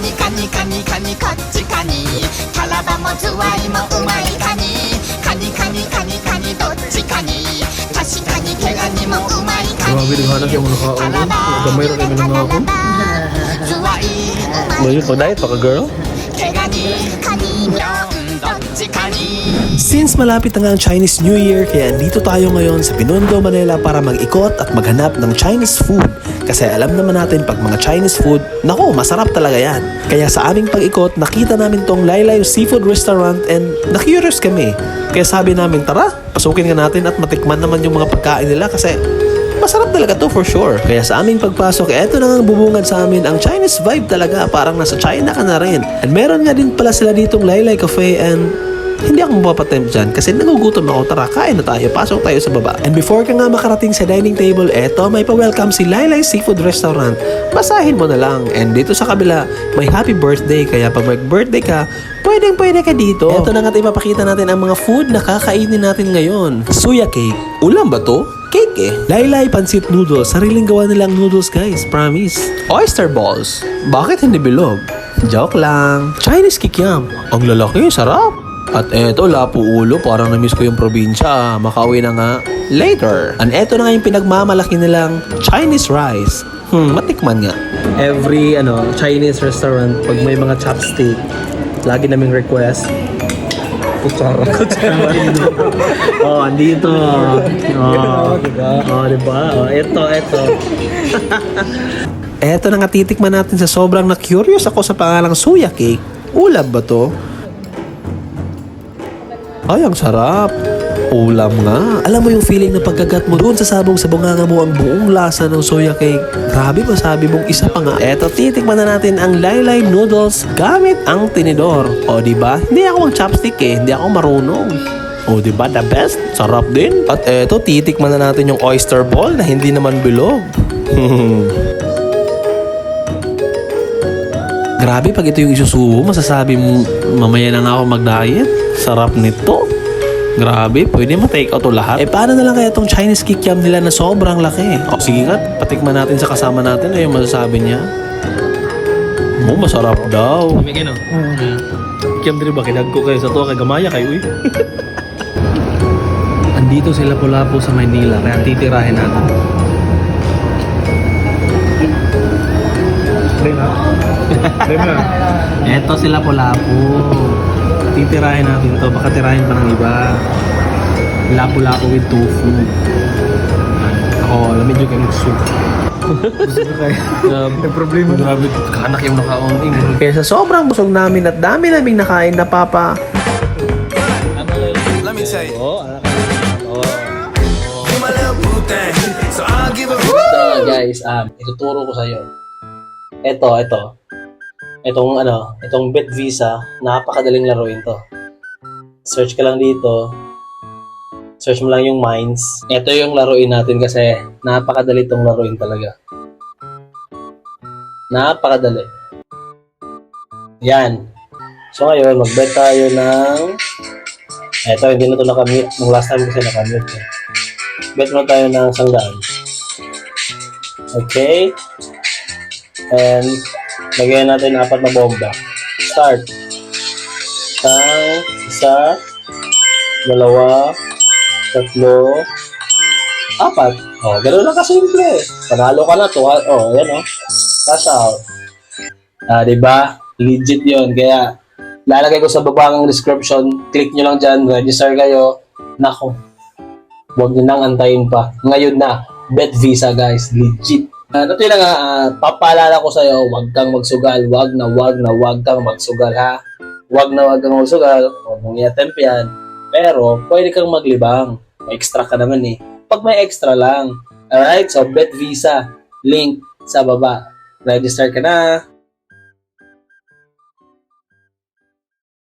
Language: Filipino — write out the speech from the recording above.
ニカニカニカニこっちカニタラバもズワイもうまいカニカニカニカニカニどっちカニ確かに毛ガニもうまいカニ Grabe naghanap yung mga kaon. Gamay rin kami ng mga ako. ズワイうま Ano い yun? Pag-diet pa ka, girl? 毛ガニカニニョンどっちカニ Since malapit na nga ang Chinese New Year, kaya dito tayo ngayon sa Binondo, Manila para mag-ikot at maghanap ng Chinese food. Kasi alam naman natin pag mga Chinese food, naku, masarap talaga yan. Kaya sa aming pag-ikot, nakita namin tong Laylay Seafood Restaurant and na-curious kami. Kaya sabi namin, tara, pasukin nga natin at matikman naman yung mga pagkain nila kasi Masarap talaga to for sure. Kaya sa aming pagpasok, eto na nga bubungad sa amin ang Chinese vibe talaga. Parang nasa China ka na rin. And meron nga din pala sila ditong Laylay Cafe and hindi ako mapapatempt dyan kasi nagugutom ako. Tara, kain na tayo. Pasok tayo sa baba. And before ka nga makarating sa dining table, eto, may pa-welcome si Laylay Seafood Restaurant. Basahin mo na lang. And dito sa kabila, may happy birthday. Kaya pag mag-birthday ka, pwedeng pwede ka dito. Eto na nga ipapakita natin ang mga food na kakainin natin ngayon. Suya cake. Ulam ba to? Cake eh. Laylay Pansit Noodles. Sariling gawa nilang noodles guys. Promise. Oyster balls. Bakit hindi bilog? Joke lang. Chinese kikiam. Ang lalaki, sarap. At eto, lapu ulo. Parang na-miss ko yung probinsya. ah. Makauwi na nga later. And eto na nga yung pinagmamalaki nilang Chinese rice. Hmm, matikman nga. Every ano Chinese restaurant, pag may mga chopstick, lagi naming request, Kutsara. Kutsara. oh, andito. Oh, oh, oh, diba? Oh, ito, ito. eto na nga titikman natin sa sobrang na-curious ako sa pangalang suya cake. Ulam ba to? Ay, ang sarap. Ulam nga. Alam mo yung feeling na pagkagat mo doon sa sabong sa bunganga mo ang buong lasa ng soya cake. Grabe masabi mong isa pa nga. Eto, titikman na natin ang laylay noodles gamit ang tinidor. O, ba? Hindi ako ang chopstick eh. Hindi ako marunong. O, di ba? The best. Sarap din. At eto, titikman na natin yung oyster ball na hindi naman bilog. Grabe, pag ito yung isusubo, masasabi mo, mamaya na nga ako mag-diet. Sarap nito. Grabe, pwede mo take out to lahat. Eh, paano na lang kaya tong Chinese kikiam nila na sobrang laki? O, sige nga, patikman natin sa kasama natin. Yung masasabi niya? Oh, masarap daw. Kami kayo, no? Kiyam diri ba? Kinag ko kayo sa to, kay gamaya kayo, uy. Andito sila pula po sa Maynila, kaya titirahin natin. Try na. Na. Eto sila pula po. Titirahin natin to, baka tirahin pa ng iba. Lapu-lapu with tofu. Ako, lamig yung kayo soup. Gusto ko kayo. May problema. Grabe, kanak yung naka-on-in. Kaya sa sobrang busog namin at dami naming nakain na papa, Let me tell you, Oo, anak thing. So I'll give a Ito guys, um, ituturo ko sa iyo. Ito, ito. Itong ano, itong Bet Visa, napakadaling laruin to. Search ka lang dito. Search mo lang yung mines. Ito yung laruin natin kasi napakadali itong laruin talaga. Napakadali. Yan. So ngayon, mag-bet tayo ng... Ito, hindi na ito nakamute. Nung last time kasi nakamute. Bet mo tayo ng sangdaan. Okay. And lagyan natin apat na bomba. Start. Isang, isa, dalawa, tatlo, apat. Oh, ganun lang kasimple. Panalo ka na to. Oh, yan oh. Cash out. Ah, di ba? Legit 'yon. Kaya lalagay ko sa baba ng description. Click nyo lang dyan. Register kayo. Nako. Huwag nyo nang antayin pa. Ngayon na. Bet Visa guys. Legit. Uh, ito lang nga, ah, papaalala ko sa'yo, huwag kang magsugal, huwag na huwag na huwag kang magsugal ha. Huwag na huwag kang magsugal, huwag mong i-attempt yan. Pero, pwede kang maglibang. May extra ka naman eh. Pag may extra lang. Alright, so Bet Visa, link sa baba. Register ka na.